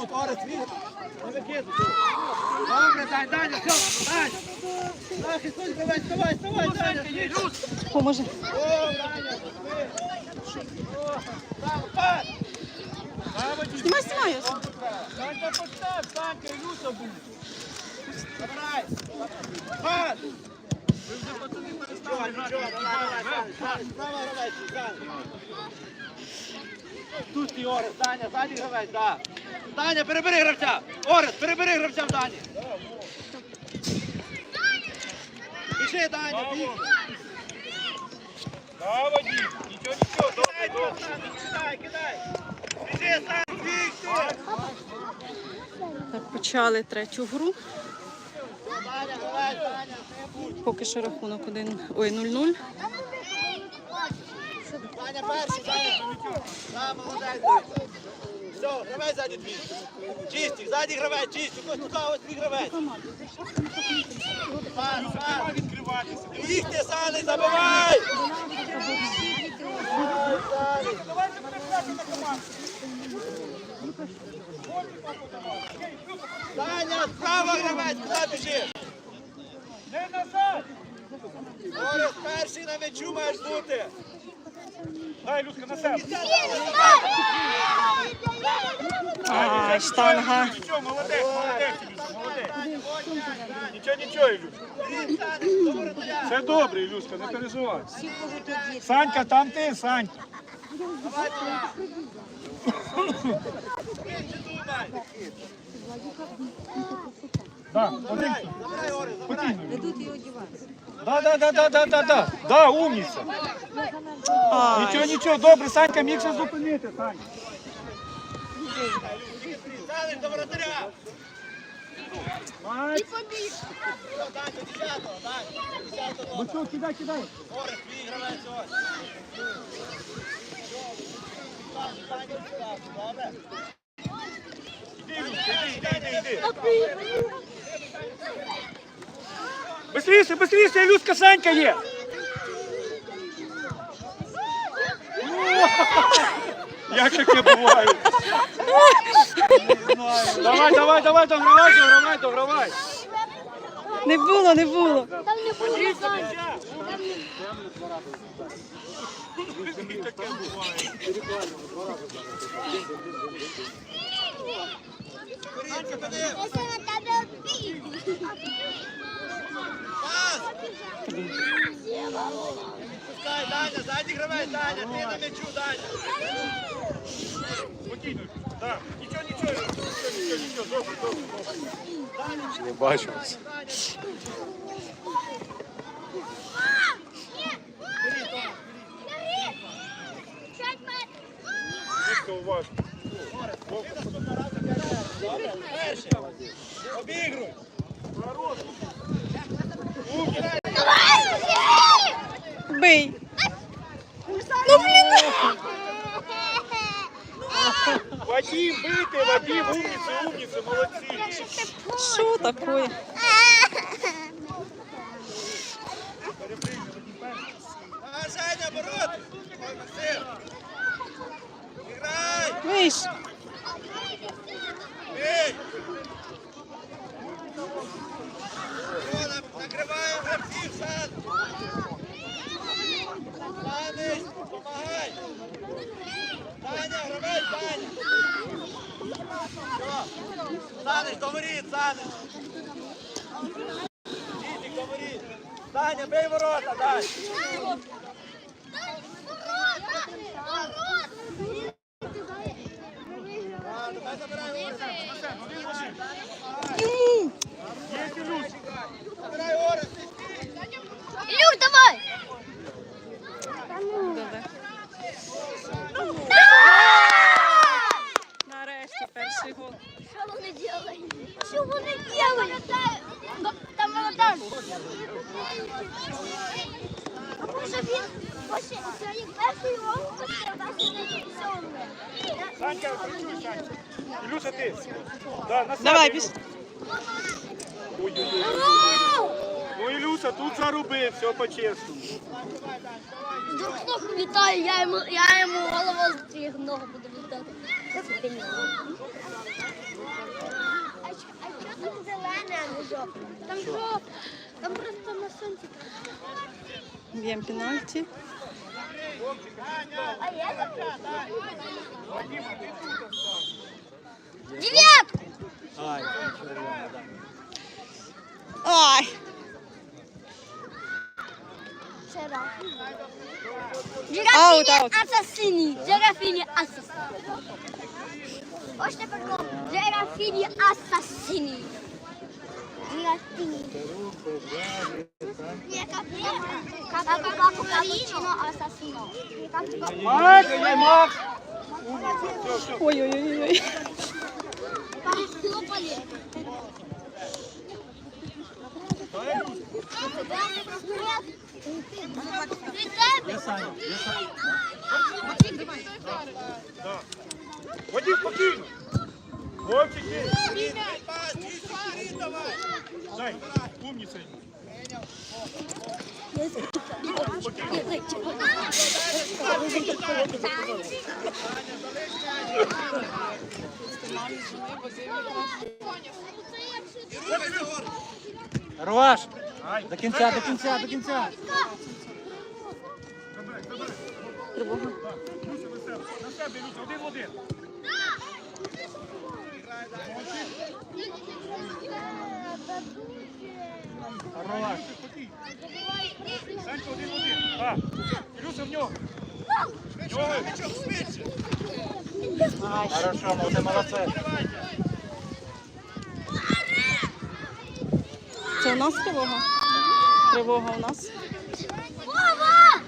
тут, Орес, він. Не викидуй. Добре, Дань, Даня, все, Дань. Так, Ісус, давай, давай, давай, Даня. Поможе. О, Даня, ви. О, Браво, пас. Знімай, знімай. Санька постав, Санька, Ілюша був. Забирай. Пас. Нічого, нічого, давай, давай, Саня, справа гравець, Саня. Тут ти Орес, Даня, ззаді гравець, да. Даня, перебери гравця. Орес, перебери гравця в Дані. Піши, Даня, біг. Да, Вадим, нічого, нічого, Кидай, добре, добре. Кидай, кидай. Біжи, Саня, біг, ти. Так, почали третю гру. Поки що рахунок 1, ой, 0-0. Даня перший, Даня. Да, молодець. Все, гравець ззаді дві. Чистик, ззаді гравець, чистик. Ось туди, ось твій гравець. Пас, пас. Відкриватися. Їх ти, Саня, забивай. Давайте переходимо на команду. Даня, справа гравець, куди біжиш? Не назад. Орес, перший на м'ячу маєш бути. Дай, Люська, на себе. Ай, штанга. Нічого, молодець, молодець, Ілюшка, молодець. Нічого, нічого, Ілюшка. Все добре, Ілюшка, не переживай. Санька, там ти, Сань. Давай туди. Більше думай. Да, один. Забирай, забирай, Орес, забирай. Да, да, да, да, да, да, да. Да, умніця. Нічого, нічого, добре, Санька, міг ще зупинити, Сань. Саня, до воротаря. Мать. Все, Дань, до 10-го, Дань. До 10-го. Ну що, кидай, кидай. Быстріше, быстріше, Люська, Санька є. Як таке буває? Давай, давай, давай, догравай, догравай, догравай. не було, не було. Санька, подив. Пас. Пускай, Даня, ззаді гравець, Даня, ти на м'ячу, Даня. Спокійно. Так, нічого, нічого, нічого, нічого, нічого, добре, добре, добре. Не бачу. Люська, уважно. Перший. Обігруй. Бий. Вадим, бити, Вадим, умніці, умніці, молодці. Що таке? А, Женя, по-чесному. Друг з ног вітаю, я йому, я йому голову з їх ног буду вітати. А що, а що там зелене, а не жовте? Там що? Там просто на сонці. Б'ємо пенальті. А я а Девятку! Ай, Ай! Аут, аут. Асасині. Жирафіні асасині. Ось тепер гол. Жирафіні асасині. Жирафіні. Capo capo cappuccino assassino. Capo Воді спокійно. Хлопчики. Дай, умніця. І рухайся, Гор. Руаш! Ай, До кінця, до кінця, до кінця. забирай, забирай. Тривога. Так, на себе. На себе, Люся, один в один. Руаш! Спокійно. Санька один в один. Так, Люся в нього. В швидше. Хорошо, молодці, молодці. У нас тривога? Тривога у нас. Вова!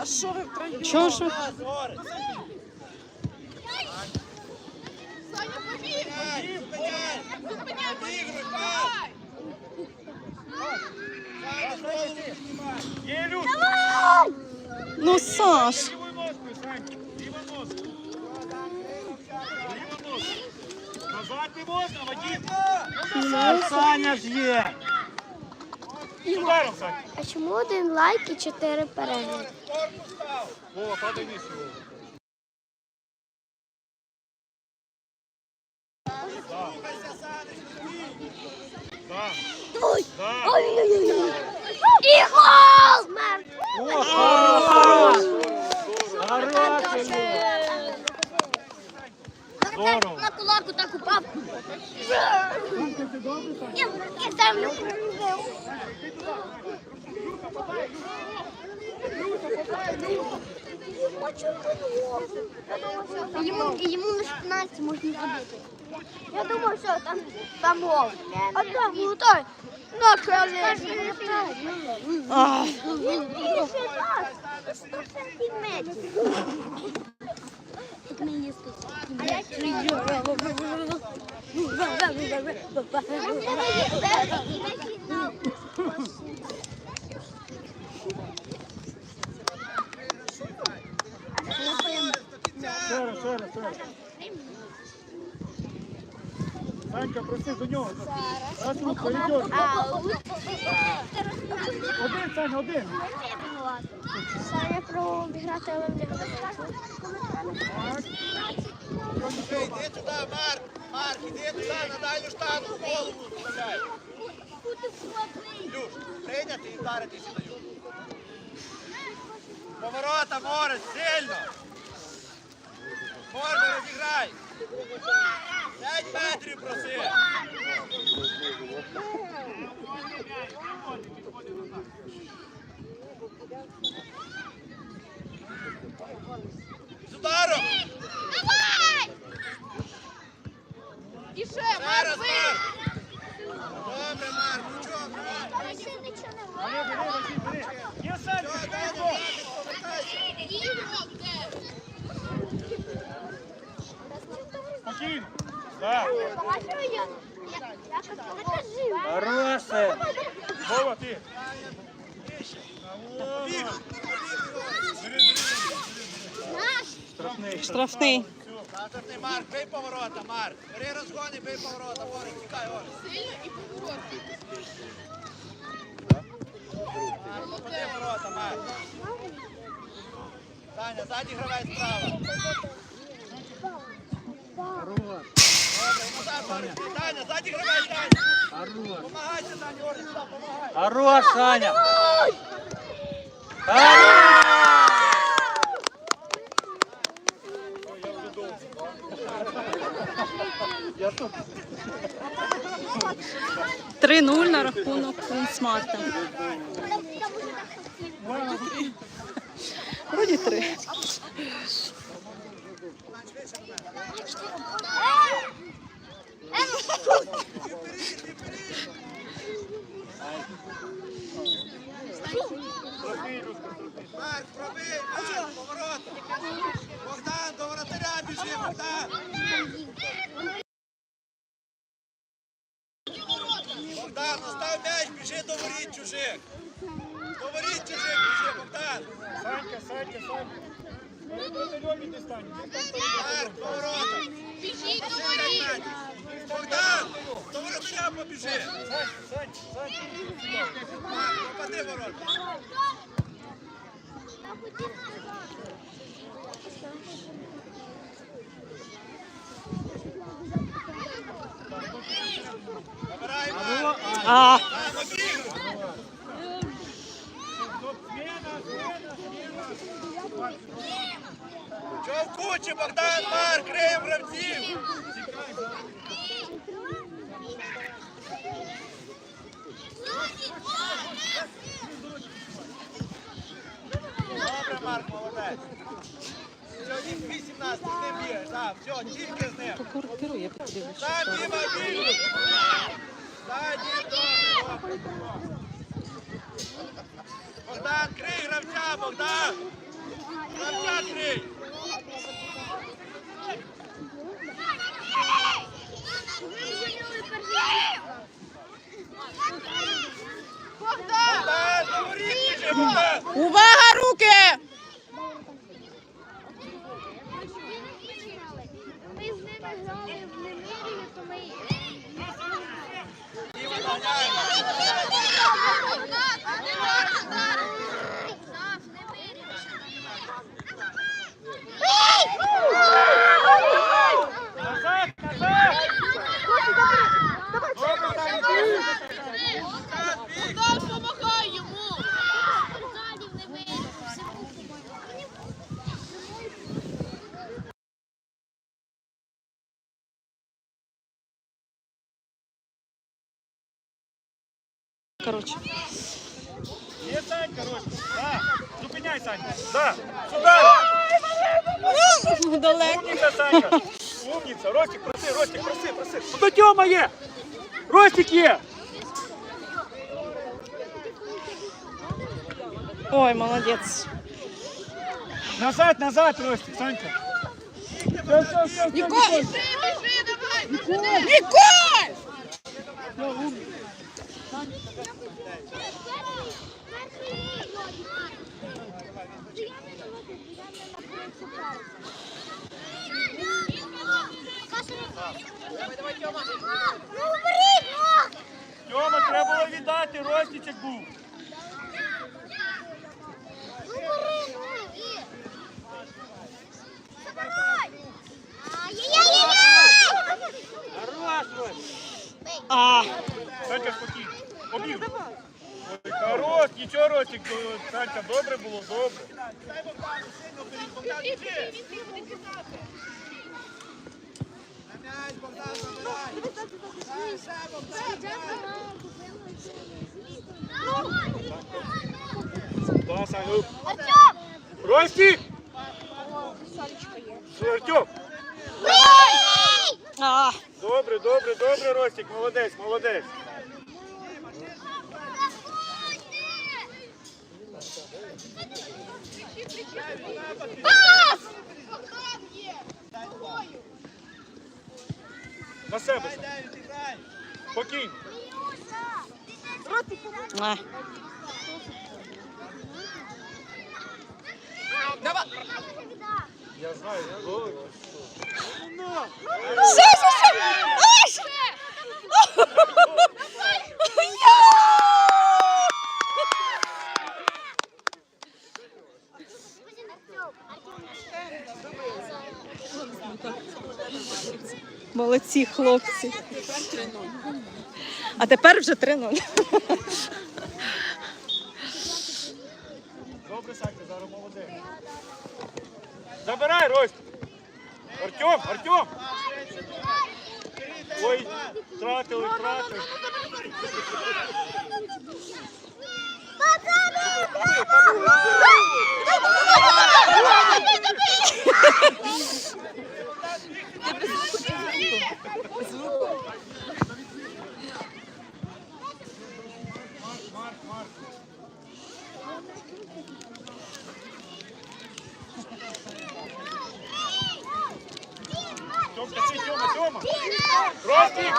А що ви втроєм? Чого ж? ви? Пас, Гор. Зупиняй, зупиняй. Саня. Є. Ну, Саш. Не можна, Вадим. Саня ж є! Ударом. А чому один лайк і чотири перегляди? Вова, падай вниз Так, Ой! так. Ой-ой-ой! І гол! О, хорош! Хорош! Здорово. На кулаку так упав. Я, я сам не. Йому, йому на 16 можна забити. Я думав, що там, там гол. А там ну той, на кролі. А, Більше нас, 100 сантиметрів. Мені 100 Ще раз, ще раз, ще раз. Санька, проси до нього. Раз руку перейдеш. Один, Саня, один. Саня про обіграти Олимпіаду. Іди туди, Марк. Марк, іди туди, на дальню штангу, голову вставляй. Люш, прийняти і вдарити сюди. Поворота, Морець, сильно. Можна, розіграй. П'ять метрів проси. З штрафний. Штрафний Марк, бий поворота, Марк. Бери розгони, бий поворота, Орик, тікай, Орик. Сильно і поворот. Ходи ворота, Марк. Таня, ззаді гравай справа. Рух. Таня, ззаді гравай, Таня. Помагайте, Таня, Орик, помагай. Хорош, Саня! Таня! 3-0 на рахунок Смарта. Вроді три. Поворот! Богдан, до вратаря біжи, Богдан! Біжи до воріт чужих. Чужих Богдан. Санька, Санька, Санька. До ворота. Богдан, до воротаря побіжи. Сань, Сань, Сань. Марк, попади ворота. Набирай, Що в кучі, Богдан, Марк, криєм гравців. Добре, Марк, молодець. Сьогодні 18, ти б'єш, так, все, тільки з ним. керує подивишся. Так, Діма, бігай. Так, Дім, добре, добре. Богдан, крий гравця, Богдан. Гравця крий. Богдан, говоріть, біжи, Богдан. Увага, руки! Коротше, Є Санька, Ростик. Да. Зупиняй, Санька. Да. Сюда. далеко. Умніця, Санька. Умніця. Ростик, проси, Ростик, проси, проси. Тут Тьома є. Ростик є. Ой, молодець. Назад, назад, Ростик, Санька. Все, все, все, Ніколь! Ніколь! Тьома, треба було віддати, був. Хорош, Ростик. А, Санька, спокійно. Побіг. Ой, хорош, нічого, Ростик. до- Санька, добре було, добре. Да, Саня. Ростик! Все, Артем. Добре, добре, добре, Ростик, молодець, На себе, спокійно. А. Я знаю, я знаю. Все, все, все! Ай! Молодці хлопці. А тепер вже 3-0. Добре, Санька, зараз молодець. Забирай, Ростик. Артем, Артем. Ой, втратили, втратили. Тьомка, ти, Тьома, Тьома. Ростик.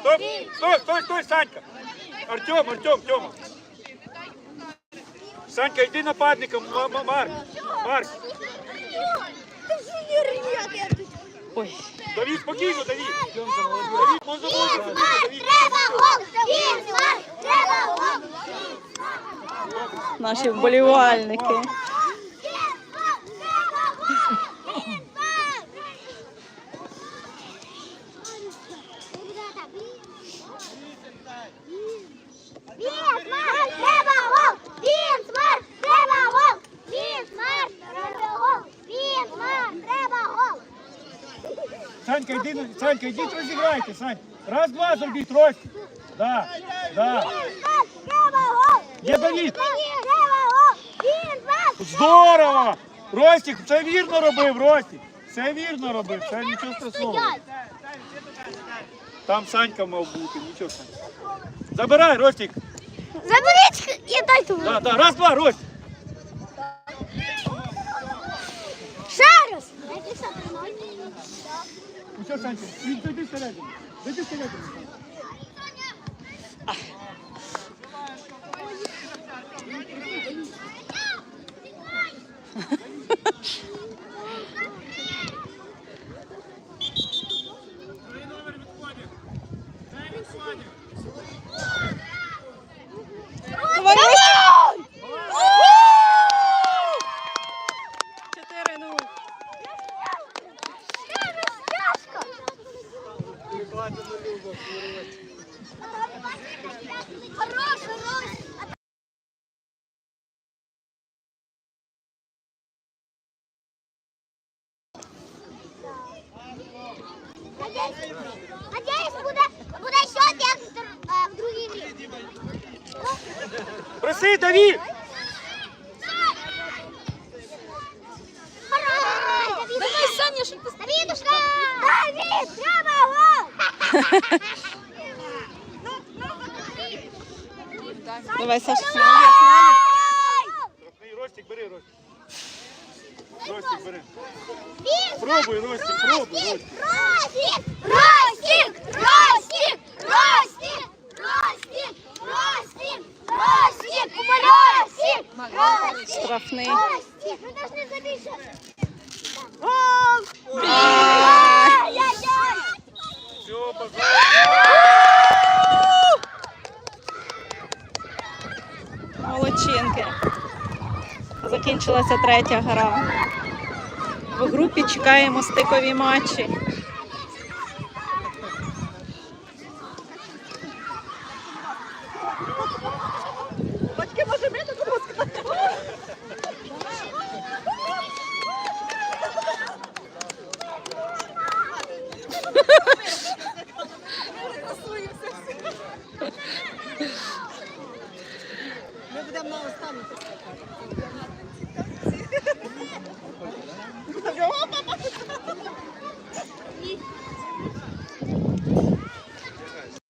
Стой, стой, стой, стой, Санька. Артем, Артем, Тьома. Санька, йди нападником, М- М- Марк. Марк, Ой. Давід, спокійно, Давід. Давід, може, може, Давід. Наші вболівальники. Санька, Санька, йдіть розіграйте, Сань. Раз, два, зробіть, Ростик. Да, да. Є Давід. Здорово! Ростик, все вірно робив, Ростик. Все вірно робив, це нічого страшного. Там Санька мав бути, нічого Санька. Забирай, Ростик. Заберіть і дайте мені. Да, да, раз, два, Ростик. Ще раз. Uçak sanki. 108 senedir. 8 senedir. Ah. Надеюсь, буде, буде щось, як в другій лігі. Проси, Давід! Давай, Саша. Ні, Ростик, бери, Ростик. Ростик, бери. Пробуй, Ростик, пробуй, Ростик. Ростик! Ростик! Ростик! Ростик! Ростик! Ростик! Ростик! Ростик! Ростик! Штрафний. Ростик! Ви должны забить сейчас. Гол! Ай-яй-яй! Все, пожалуйста. Молодчинки. Закінчилася третя гра. В групі чекаємо стикові матчі.